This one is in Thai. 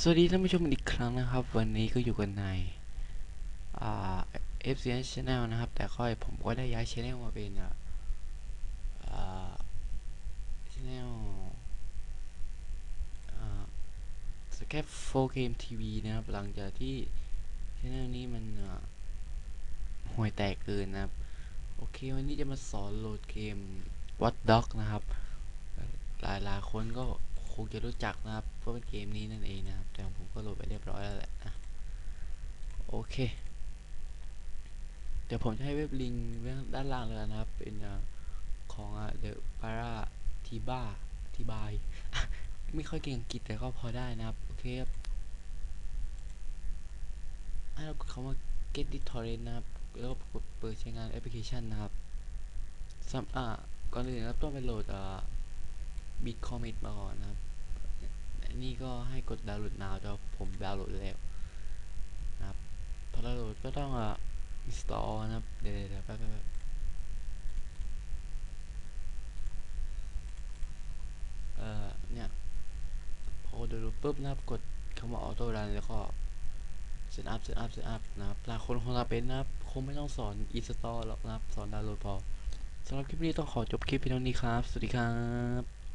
สวัสดีท่านผู้ชมอีกครั้งนะครับ วันนี้ก็อยู่กันในเอ่า FCN Channel นะครับ แต่ค่อยผมก็ได้ย้าย Channel มาเป็นอ่าอ่า Channel อ่าสแคป4 Game TV นะครับ หลังจากที่ Channel นี้มันห่วยแตกเกินนะครับ โอเค วันนี้จะมาสอนโหลดเกม What Dog นะครับ หลายๆคนก็ คงจะรู้จักนะครับเพราะเป็นเกมนี้นั่นเองนะครับ แต่ผมก็โหลดไปเรียบร้อยแล้วแหละนะโอเค เดี๋ยวผมจะให้เว็บลิงก์ด้านล่างเลยนะครับ เป็นอของอ่า The Para Tiba ทีบาย ไม่ค่อยเก่งอังกฤษแต่ก็พอได้นะครับ โอเคครับให้เรากดคำว่า get it torrent นะครับ แล้วก็กดเปิดใช้งานแอปพลิเคชันนะครับสำอ่าก่อนอื่นนะครับต้องไปโหลดอ่า บิตคอมิตมาก่อนนะครับนนี้ก็ให้กดดาวน์โหลดนาวแต่ผมดาวน์โหลดแล้วนะครับพอดาวน์โหลดก็ต้องอะ install นะครับ เดี๋ยวเดี๋ยวแป๊บแป๊บแป๊บเอ่อเนี่ยพอดาวน์โหลดปุ๊บนะครับ กดคำว่า auto run แล้วก็ set up set up set up นะครับหลายคนคงจะเป็นนะครับ คงไม่ต้องสอน install หรอกนะครับ สอนดาวน์โหลดพอสำหรับคลิปนี้ต้องขอจบคลิปเพียงเท่านี้ครับ สวัสดีครับ